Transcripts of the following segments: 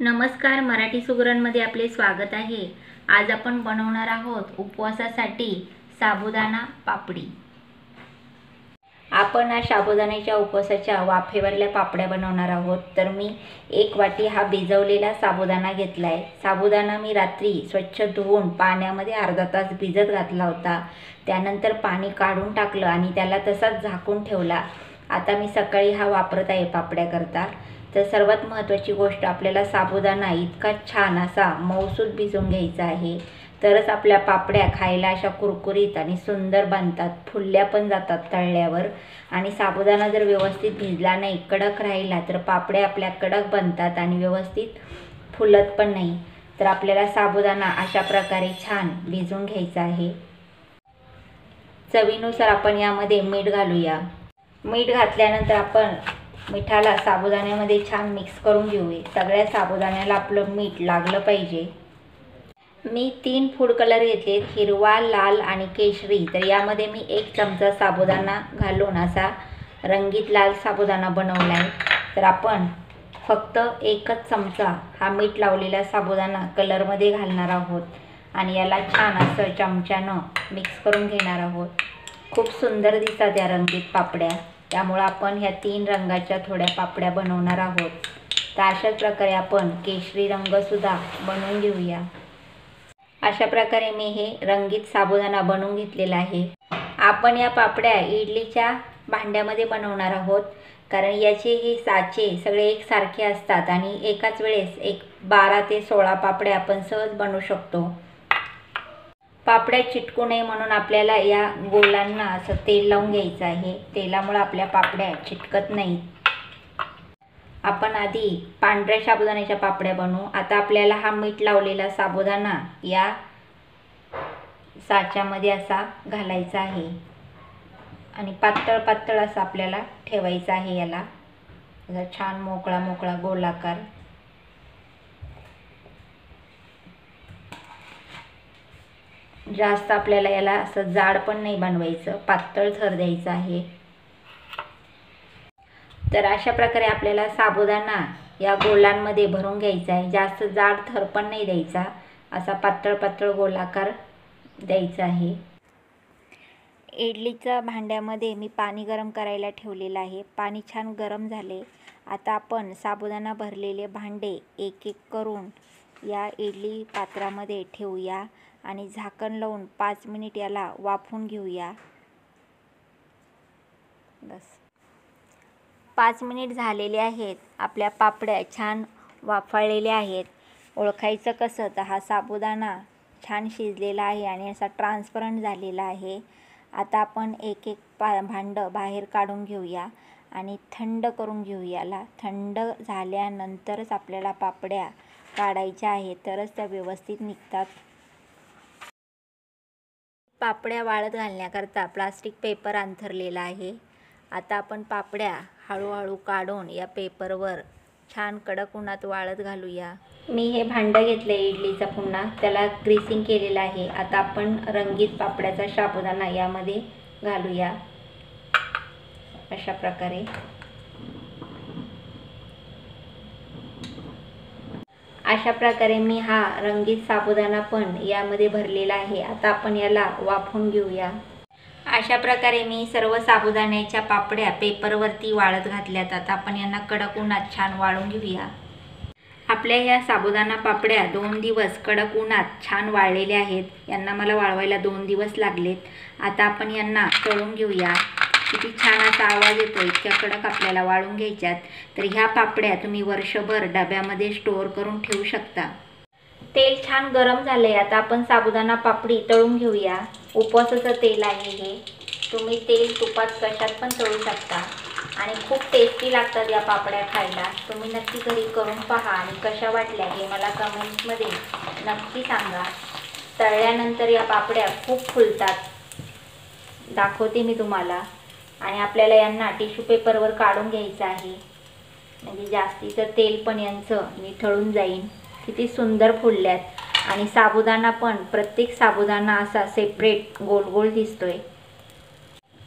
नमस्कार मराठी सुगरणमध्ये आपले स्वागत आहे. आज आपण बनवणार आहोत उपवासासाठी साबुदाणा पापडी. आपण आज साबुदाण्याच्या उपवासाच्या वाफेवरल्या पापड्या बनवणार आहोत. तर मी एक वाटी हा भिजवलेला साबुदाणा घेतला आहे साबुदाणा मी रात्री स्वच्छ धुवून पाण्यामध्ये अर्धा तास भिजत घातला होता. त्यानंतर पाणी काढून टाकलं आणि त्याला तसाच झाकून ठेवला. आता मी सकाळी हा वापरत आहे पापड्याकरता तर सर्वात महत्त्वाची गोष्ट आपल्याला साबुदाणा इतका छान असा मऊसूद भिजवून घ्यायचा आहे. तरच आपल्या पापड्या खायला अशा कुरकुरीत आणि सुंदर बनतात. फुलल्या पण जातात तळल्यावर. आणि साबुदाणा जर व्यवस्थित भिजला नाही कडक राहिला तर पापड्या आपल्या कडक बनतात आणि व्यवस्थित फुलत पण नाही. तर आपल्याला साबुदाणा अशा प्रकारे छान भिजवून घ्यायचा आहे. चवीनुसार आपण यामध्ये मीठ घालूया. मीठ घातल्यानंतर आपण मिठाला साबुदाण्यामध्ये छान मिक्स करून घेऊया. सगळ्या साबुदाण्याला आपलं मीठ लागलं पाहिजे. मी तीन फूड कलर घेतले हिरवा लाल आणि केशरी. तर यामध्ये मी एक चमचा साबुदाणा घालून असा रंगीत लाल साबुदाणा बनवला आहे. तर आपण फक्त एकच चमचा हा मीठ लावलेला साबुदाणा कलरमध्ये घालणार आहोत. आणि याला छान असं चमच्यानं मिक्स करून घेणार आहोत. खूप सुंदर दिसतात या रंगीत पापड्या. त्यामुळं आपण ह्या तीन रंगाच्या थोड्या पापड्या बनवणार आहोत. तर अशाच प्रकारे आपण केशरी रंगसुद्धा बनवून घेऊया. अशा प्रकारे मी हे रंगीत साबुदाणा बनवून घेतलेला आहे. आपण या पापड्या इडलीच्या भांड्यामध्ये बनवणार आहोत. कारण याचे हे साचे सगळे एकसारखे असतात आणि एकाच वेळेस एक बारा ते सोळा पापड्या आपण सहज बनवू शकतो. पापड्या चिटकू नये म्हणून आपल्याला या गोलांना असं तेल लावून घ्यायचं आहे. तेलामुळं आपल्या पापड्या चिटकत नाही आपण आधी पांढऱ्या साबुदाण्याच्या पापड्या बनवू. आता आपल्याला हा मीठ लावलेला साबुदाणा या साच्यामध्ये असा घालायचा आहे. आणि पातळ पातळ असा आपल्याला ठेवायचा आहे याला. छान मोकळा मोकळा गोलाकार. जास्त आपल्याला याला असं जाड पण नाही बनवायचं पातळ थर द्यायचं आहे. तर अशा प्रकारे आपल्याला साबुदाणा या गोलांमध्ये भरून घ्यायचा आहे. जास्त जाड थर पण नाही द्यायचा असा पातळ पातळ गोलाकार द्यायचा आहे. इडलीच्या भांड्यामध्ये मी पाणी गरम करायला ठेवलेलं आहे. पाणी छान गरम झाले. आता आपण साबुदाणा भरलेले भांडे एक एक करून या इडली पात्रामध्ये ठेवूया. आणि झाकण लावून पाच मिनिट याला वाफून घेऊया. बस. पाच मिनिट झालेले आहेत. आपल्या पापड्या छान वाफळलेल्या आहेत. ओळखायचं कसं तर हा साबुदाणा छान शिजलेला आहे आणि असा ट्रान्सपरंट झालेला आहे. आता आपण एक एक पा भांडं बाहेर काढून घेऊया आणि थंड करून घेऊयाला थंड झाल्यानंतरच आपल्याला पापड्या काढायच्या आहेत. तरच त्या व्यवस्थित निघतात. पापड्या वाळत घालण्याकरता प्लास्टिक पेपर अंथरलेला आहे. आता आपण पापड्या हळूहळू काढून या पेपरवर छान कडक उन्हात वाळत घालूया. मी हे भांडं घेतलं आहे इडलीचा पुन्हा. त्याला ग्रीसिंग केलेलं आहे. आता आपण रंगीत पापड्याचा साबुदाणा यामध्ये घालूया. अशा प्रकारे. अशा प्रकारे मी हा रंगीत साबुदाणा पण यामध्ये भरलेला आहे. आता आपण याला वाफवून घेऊया. अशा प्रकारे मी सर्व साबुदाण्याच्या पापड्या पेपरवरती वाळत घातल्यात. आता आपण यांना कडक उन्हात छान वाळून घेऊया. आपल्या ह्या साबुदाणा पापड्या दोन दिवस कडक उन्हात छान वाळलेल्या आहेत. यांना मला वाळवायला दोन दिवस लागलेत. आता आपण यांना तळून घेऊया. किती छान असा आवाज येतो इतक्या कडक आपल्याला वाळून घ्यायच्यात तर ह्या पापड्या तुम्ही वर्षभर डब्यामध्ये स्टोअर करून ठेवू शकता. तेल छान गरम झालं आहे आता आपण साबुदाणा पापडी तळून घेऊया. उपवासाचं तेल आहे हे. तुम्ही तेल तुपात कशात पण तळू शकता. आणि खूप टेस्टी लागतात या पापड्या खायला. तुम्ही नक्की घरी करून पहा आणि कशा वाटल्या हे मला कमेंट्समध्ये नक्की सांगा. तळल्यानंतर या पापड्या खूप फुलतात. दाखवते मी तुम्हाला. आणि आपल्याला यांना टिश्यू पेपरवर काढून घ्यायचं आहे. म्हणजे जास्तीचं तेल पण यांचं निथळून जाईल किती सुंदर फुलल्यात. आणि साबुदाणा पण प्रत्येक साबुदाणा असा सेपरेट गोल गोल दिसतोय.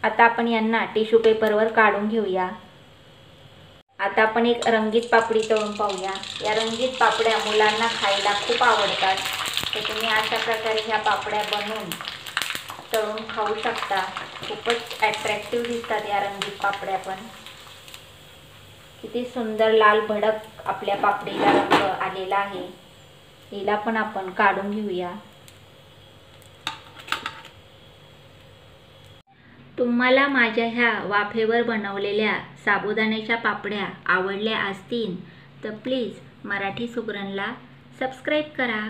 आता आपण यांना टिश्यू पेपरवर काढून घेऊया. आता आपण एक रंगीत पापडी तळून पाहूया. या रंगीत पापड्या मुलांना खायला खूप आवडतात. तर तुम्ही अशा प्रकारे ह्या पापड्या बनवून तळून खाऊ शकता. खूपच ॲट्रॅक्टिव्ह दिसतात या रंगीत पापड्या पण. किती सुंदर लाल भडक आपल्या पापडीला रंग आलेला आहे. हिला पण आपण काढून घेऊया. तुम्हाला माझ्या ह्या वाफेवर बनवलेल्या साबुदाण्याच्या पापड्या आवडल्या असतील तर प्लीज मराठी सुगरणला सबस्क्राईब करा.